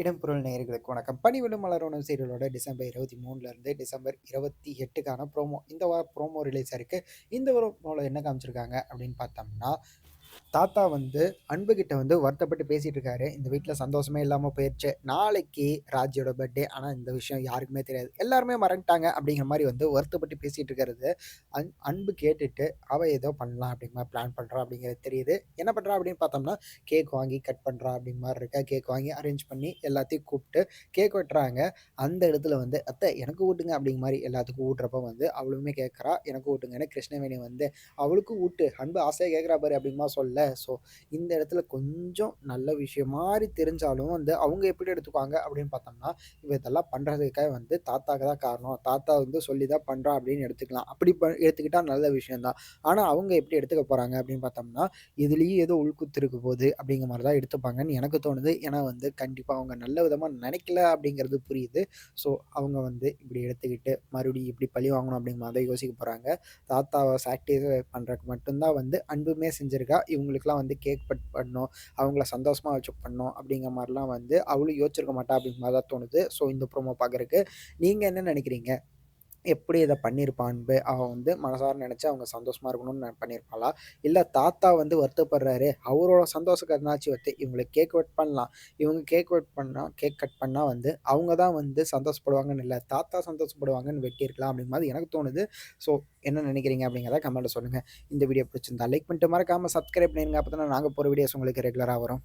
இடம்பொருள் நேயர்களுக்கு வணக்கம். பணிவிடும் மலரோணம் சீரியலோட டிசம்பர் இருபத்தி மூணுலேருந்து டிசம்பர் இருபத்தி எட்டுக்கான ப்ரோமோ இந்த வார ப்ரோமோ ரிலீஸ் இருக்குது இந்த ப்ரோமோவில் என்ன காமிச்சிருக்காங்க அப்படின்னு பார்த்தோம்னா தாத்தா வந்து அன்புகிட்ட வந்து வருத்தப்பட்டு பேசிட்டு இருக்காரு இந்த வீட்டில் சந்தோஷமே இல்லாமல் போயிடுச்சு நாளைக்கு ராஜியோட பர்த்டே ஆனால் இந்த விஷயம் யாருக்குமே தெரியாது. எல்லாருமே மறந்துட்டாங்க அப்படிங்கிற மாதிரி வந்து வருத்தப்பட்டு பேசிட்டு இருக்கிறது அன் அன்பு கேட்டுட்டு அவள் ஏதோ பண்ணலாம் அப்படிங்கிற மாதிரி பிளான் பண்ணுறா அப்படிங்கிறது தெரியுது. என்ன பண்ணுறா அப்படின்னு பார்த்தோம்னா கேக் வாங்கி கட் பண்ணுறா அப்படிங்க மாதிரி இருக்கா? கேக் வாங்கி அரேஞ்ச் பண்ணி எல்லாத்தையும் கூப்பிட்டு கேக் வெட்டுறாங்க. அந்த இடத்துல வந்து அத்தை எனக்கு ஊட்டுங்க அப்படிங்கிற மாதிரி எல்லாத்துக்கும் ஊட்டுறப்ப வந்து அவளுமே கேட்குறா. எனக்கு ஊட்டுங்கன்னு கிருஷ்ணவேணி வந்து அவளுக்கும் ஊட்டு. அன்பு ஆசையாக கேட்குறா பாரு அப்படிமா சொல்ல. ஸோ இந்த இடத்துல கொஞ்சம் நல்ல விஷயம் மாதிரி தெரிஞ்சாலும் வந்து அவங்க எப்படி எடுத்துக்குவாங்க அப்படின்னு பார்த்தோம்னா இவ இதெல்லாம் பண்ணுறதுக்காக வந்து தாத்தாக்கு தான் காரணம். தாத்தா வந்து சொல்லி தான் பண்ணுறா அப்படின்னு எடுத்துக்கலாம். அப்படி ப எடுத்துக்கிட்டால் நல்ல விஷயம்தான். ஆனால் அவங்க எப்படி எடுத்துக்க போகிறாங்க அப்படின்னு பார்த்தோம்னா இதுலேயும் ஏதோ உள்குத்து இருக்க போகுது அப்படிங்கிற மாதிரி தான் எடுத்துப்பாங்கன்னு எனக்கு தோணுது. ஏன்னா வந்து கண்டிப்பாக அவங்க நல்ல விதமாக நினைக்கல அப்படிங்கிறது புரியுது. ஸோ அவங்க வந்து இப்படி எடுத்துக்கிட்டு மறுபடியும் இப்படி பழி வாங்கணும் அப்படிங்கிற மாதிரி யோசிக்க போகிறாங்க தாத்தாவை சாக்டிஃபை பண்ணுறதுக்கு மட்டும்தான் வந்து அன்புமே செஞ்சுருக்கா. இவங்களுக்குலாம் வந்து கேக் கட் பண்ணணும் அவங்கள சந்தோஷமாக வச்சு பண்ணணும் அப்படிங்கிற மாதிரிலாம் வந்து அவளும் யோசிச்சிருக்க மாட்டா அப்படிங்கிற மாதிரி தான் தோணுது. ஸோ இந்த ப்ரோமோ பார்க்குறக்கு நீங்கள் என்ன நினைக்கிறீங்க? எப்படி இதை பண்ணியிருப்பான்பு அவன் வந்து மனசார நினச்சி அவங்க சந்தோஷமாக இருக்கணும்னு பண்ணியிருப்பாளா? இல்லை தாத்தா வந்து வருத்தப்படுறாரு. அவரோட சந்தோஷம் கருணாச்சி வந்து இவங்களுக்கு கேக் கட் பண்ணலாம். இவங்க கேக் கட் பண்ணால் கேக் கட் பண்ணால் வந்து அவங்க தான் வந்து சந்தோஷப்படுவாங்கன்னு இல்லை தாத்தா சந்தோஷப்படுவாங்கன்னு வெட்டியிருக்கலாம் அப்படிங்கிற மாதிரி எனக்கு தோணுது. ஸோ என்ன நினைக்கிறீங்க அப்படிங்கிறத கமெண்ட்டில் சொல்லுங்கள் இந்த வீடியோ பிடிச்சிருந்தா லைக் பண்ணிட்டு மறக்காமல் சப்ஸ்கிரைப் பண்ணிடுங்க அப்போ தான் நாங்கள் போகிற வீடியோஸ் உங்களுக்கு ரெகுலராக வரும்.